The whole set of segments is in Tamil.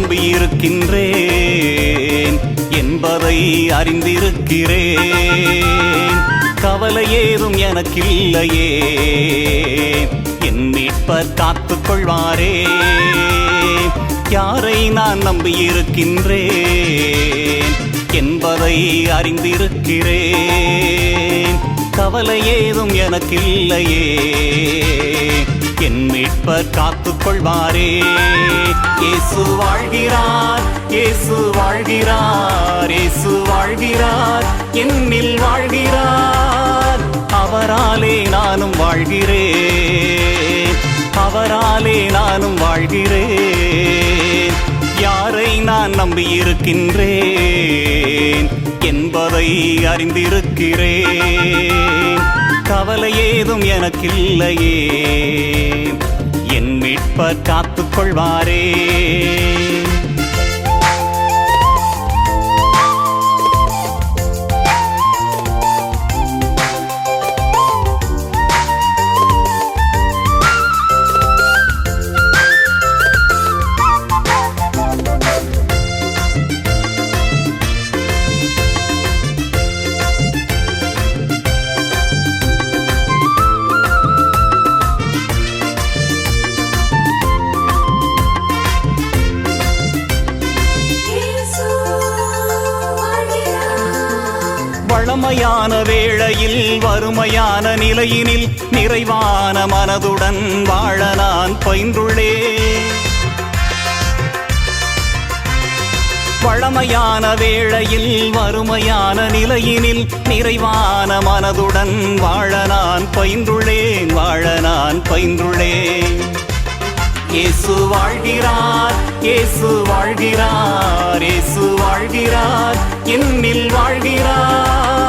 நம்பியிருக்கின்றேன் என்பதை அறிந்திருக்கிறேன். கவலை ஏதும் எனக்கில்லையே. என் மீட்பர் காத்துக் கொள்வாரே யாரை நான் நம்பியிருக்கின்றேன் என்பதை அறிந்திருக்கிறேன். கவலை ஏதும் எனக்கில்லையே. என் மீட்பர் காத்து கொள்வாரே இயேசு வாழ்கிறார் இயேசு வாழ்கிறார் இயேசு வாழ்கிறார் என்னில் வாழ்கிறார். அவராலே நானும் வாழ்கிறேன். அவராலே நானும் வாழ்கிறேன். யாரை நான் நம்பியிருக்கின்றேன் என்பதை அறிந்திருக்கிறேன். கவலை ஏதும் எனக்கில்லையே. என் மீட்பர் காத்துக்கொள்வாரே. கொள்வாரே வேளையில் வறுமையான நிலையினில் நிறைவான மனதுடன் வாழ நான் பயின்றுள்ளே வளமையான வேளையில் வறுமையான நிலையினில் நிறைவான மனதுடன் வாழ நான் பயின்றுள்ளேன் வாழ நான் பயின்றுள்ளேன். இயேசு வாழ்கிறார் இயேசு வாழ்கிறார் இயேசு வாழ்கிறார் என்னில் வாழ்கிறார்.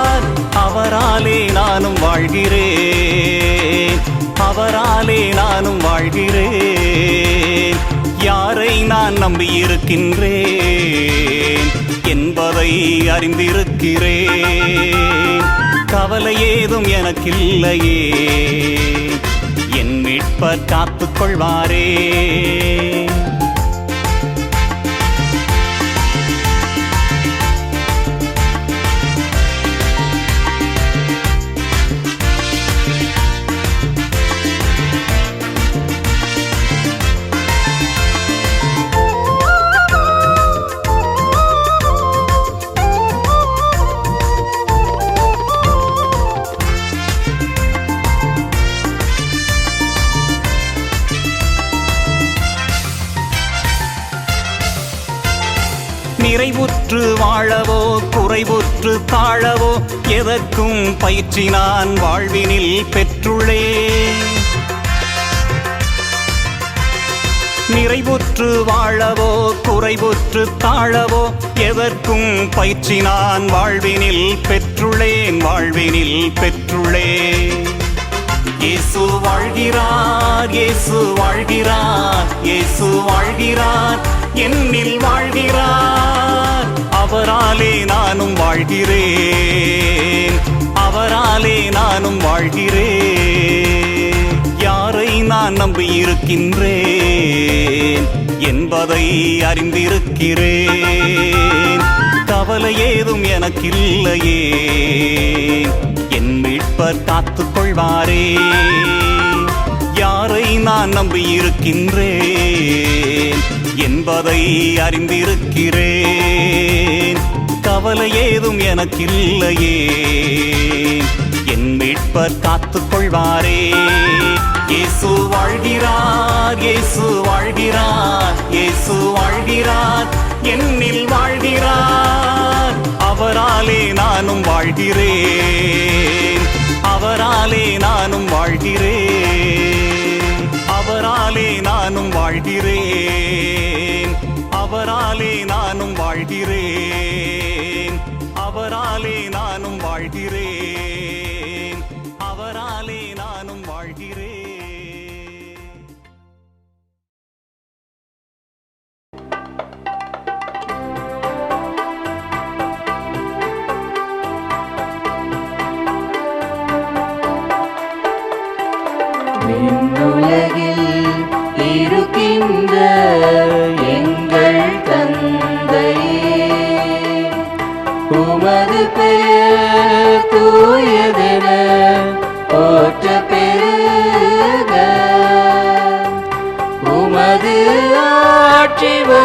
அவராலே நானும் வாழ்கிறேன். அவராலே நானும் வாழ்கிறேன். யாரை நான் நம்பியிருக்கின்றேன் என்பதை அறிந்திருக்கிறேன். கவலை ஏதும் எனக்கில்லையே. என் மீட்பர் காத்துக்கொள்வாரே. தாழவோ எதற்கும் பயிற்சி நான் வாழ்வினில் பெற்றுள்ளே. நிறைவுற்று வாழவோ குறைவுற்று தாழவோ எதற்கும் பயிற்சி நான் வாழ்வினில் பெற்றுள்ளேன் வாழ்வினில் பெற்றுள்ளேன் இயேசு வாழ்கிறார் இயேசு வாழ்கிறார் இயேசு வாழ்கிறார் என்னில் வாழ்கிறார். அவராலே நானும் வாழ்கிறேன். அவராலே நானும் வாழ்கிறேன். யாரை நான் நம்பியிருக்கின்றேன் என்பதை அறிந்திருக்கிறேன். கவலை ஏதும் எனக்கில்லையே. என் மீட்பர் காத்துக்கொள்வாரே. யாரை நான் நம்பியிருக்கின்றேன் என்பதை அறிந்திருக்கிறேன். கவலை ஏதும் எனக்கில்லையே. என் மீட்பர் காத்துக் கொள்வாரே. இயேசு வாழ்கிறார் இயேசு வாழ்கிறார் இயேசு வாழ்கிறார் என்னில் வாழ்கிறார். அவராலே நானும் வாழ்கிறேன். அவராலே நானும் வாழ்கிறேன். அவராலே நானும் வாழ்கிறேன். அவராலே நானும் வாழ்கிறேன். அவராலே நானும் வாழ்கிறேன். அவராலே நானும் வாழ்கிறேன். உலகில் இருக்கின்ற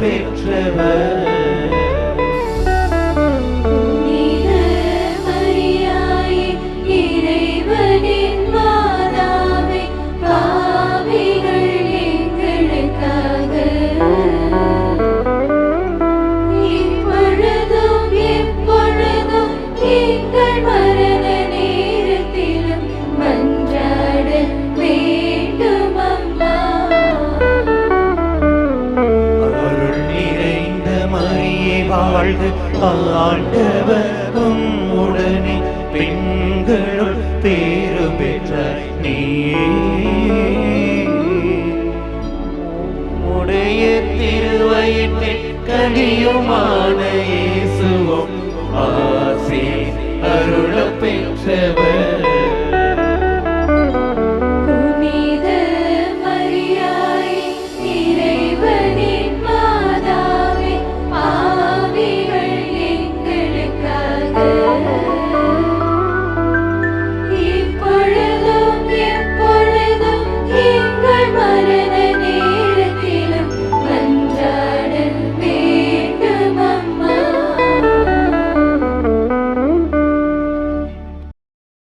அருள Allah'ın